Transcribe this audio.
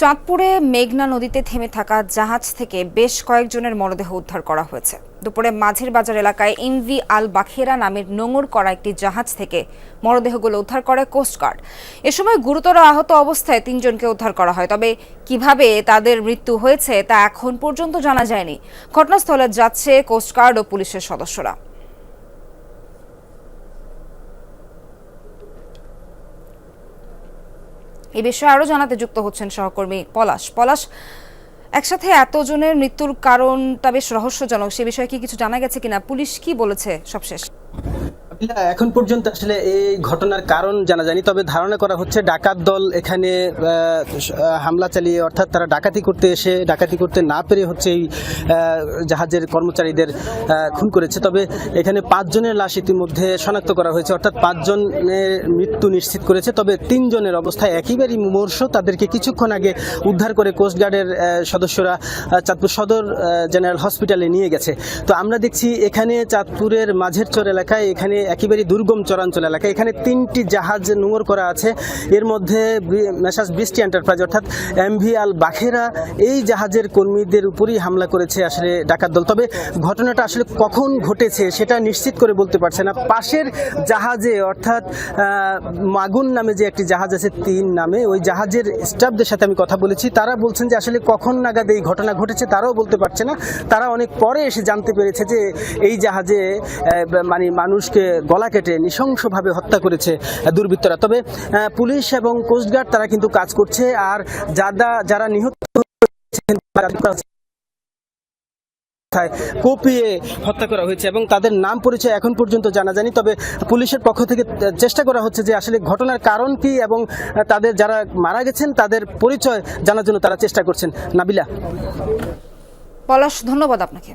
চাঁদপুরে মেঘনা নদীতে থেমে থাকা জাহাজ থেকে বেশ কয়েকজনের মরদেহ উদ্ধার করা হয়েছে। দুপুরে মাঝের বাজার এলাকায় ইনভি আল বাখেরা নামের নোঙর করা একটি জাহাজ থেকে মরদেহগুলো উদ্ধার করে কোস্টগার্ড এ সময় গুরুতর আহত অবস্থায় তিনজনকে উদ্ধার করা হয়। তবে কীভাবে তাদের মৃত্যু হয়েছে তা এখন পর্যন্ত জানা যায়নি। ঘটনাস্থলে যাচ্ছে কোস্টগার্ড ও পুলিশের সদস্যরা। এই বিষয়ে আরও জানাতে যুক্ত হচ্ছেন সহকর্মী পলাশ। পলাশ, একসাথে এতজনের মৃত্যুর কারণটা বেশ রহস্যজনক। সে বিষয়ে কি কিছু জানা গেছে কিনা? পুলিশ কি বলেছে সবশেষ? এখন পর্যন্ত আসলে এই ঘটনার কারণ জানা যায়নি। তবে ধারণা করা হচ্ছে ডাকাত দল এখানে হামলা চালিয়ে, অর্থাৎ তারা ডাকাতি করতে এসে, ডাকাতি করতে না পেরে হচ্ছে এই জাহাজের কর্মচারীদের খুন করেছে। তবে এখানে পাঁচজনের লাশ ইতিমধ্যে শনাক্ত করা হয়েছে, অর্থাৎ পাঁচজনের মৃত্যু নিশ্চিত করেছে। তবে তিনজনের অবস্থা একেবারেই মুমূর্ষ। তাদেরকে কিছুক্ষণ আগে উদ্ধার করে কোস্টগার্ডের সদস্যরা চাঁদপুর সদর জেনারেল হসপিটালে নিয়ে গেছে। তো আমরা দেখছি এখানে চাঁদপুরের মাঝের চর এলাকায় এখানে একেবারে দুর্গম চরাঞ্চল এলাকা। এখানে তিনটি জাহাজ নোঙর করা আছে। এর মধ্যে মেসাজ বৃষ্টি এন্টারপ্রাইজ অর্থাৎ এমভি আল বাখেরা এই জাহাজের কর্মীদের উপরই হামলা করেছে আসলে ডাকাত দল। তবে ঘটনাটা আসলে কখন ঘটেছে সেটা নিশ্চিত করে বলতে পারছে না। পাশের জাহাজে অর্থাৎ মাগুন নামে যে একটি জাহাজ আছে তিন নামে, ওই জাহাজের স্টাফদের সাথে আমি কথা বলেছি। তারা বলছেন যে আসলে কখন নাগাদ এই ঘটনা ঘটেছে তারাও বলতে পারছে না। তারা অনেক পরে এসে জানতে পেরেছে যে এই জাহাজে মানে মানুষকে গলা কেটে নৃশংসভাবে হত্যা করেছে দুর্বৃত্তরা। তবে পুলিশ এবং কোস্টগার্ড তারা কিন্তু কাজ করছে আর যারা যারা নিহত তারা হত্যা করা হয়েছে এবং তাদের নাম পরিচয় এখন পর্যন্ত জানা যায়নি। তবে পুলিশের পক্ষ থেকে চেষ্টা করা হচ্ছে যে আসলে ঘটনার কারণ কি এবং তাদের যারা মারা গেছেন, তাদের পরিচয় জানার জন্য তারা চেষ্টা করছেন। নাবিলা। পলাশ, ধন্যবাদ আপনাকে।